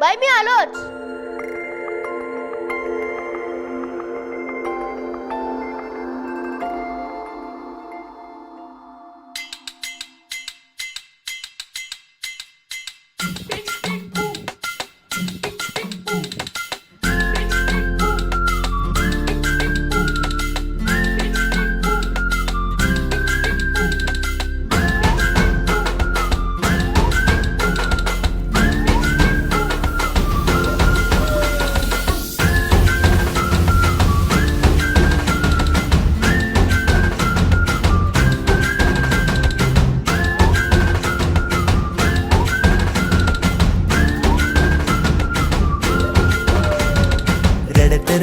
बाई मी आलोच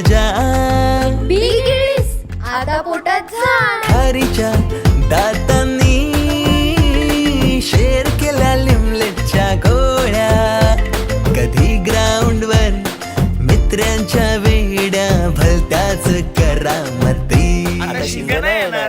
मजा आता पोटात खारीच्या दातांनी शेर केल्या लिमलेटच्या गोळ्या. कधी ग्राउंडवर मित्रांच्या वेड्या भलत्याच करामती. टीटीच्या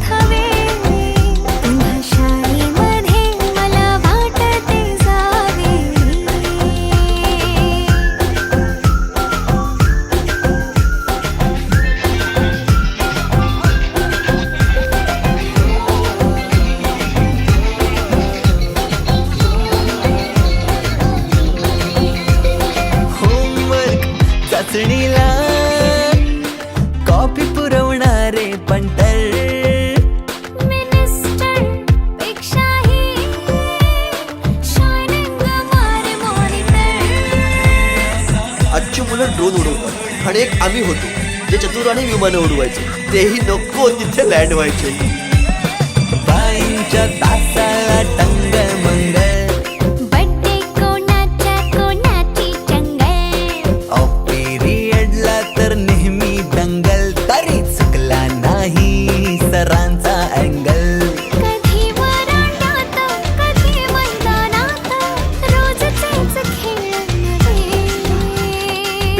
मिनिस्टर पेक्षाही मॉनिटर आजची मुलं ड्रोन उडवतात. आणि एक आम्ही होतो जे चतुराने विमानं उडवायचो. तेही नको तिथे लँड व्हायचे. बाईंच्या तासाला टंग मंगल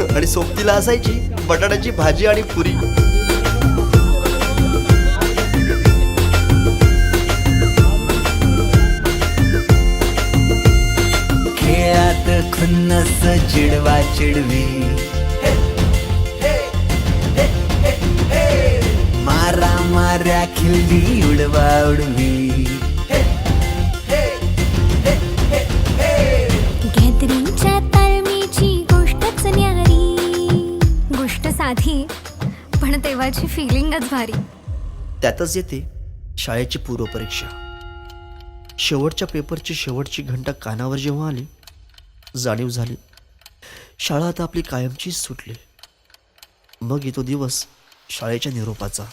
आणि सोबतीला असायची बटाट्याची भाजी आणि पुरी. खेळात खुन्नस चिडवा चिडवी. मारा मार्या खिल्ली उडवा उडवी. तेव्हाची फिलिंगच भारी. त्यातच येते शाळेची पूर्वपरीक्षा. शेवटच्या पेपरची शेवटची घंटा कानावर जेव्हा आली जाणीव झाली. शाळा आता आपली कायमचीच सुटली. मग येतो दिवस शाळेच्या निरोपाचा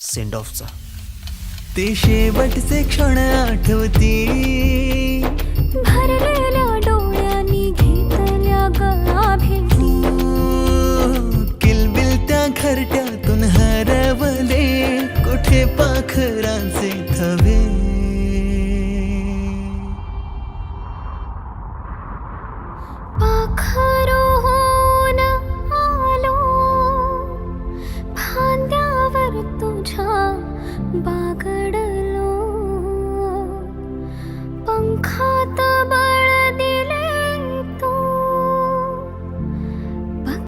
सेंड ऑफचा ते शेवटचे क्षण आठवती भरलेल्या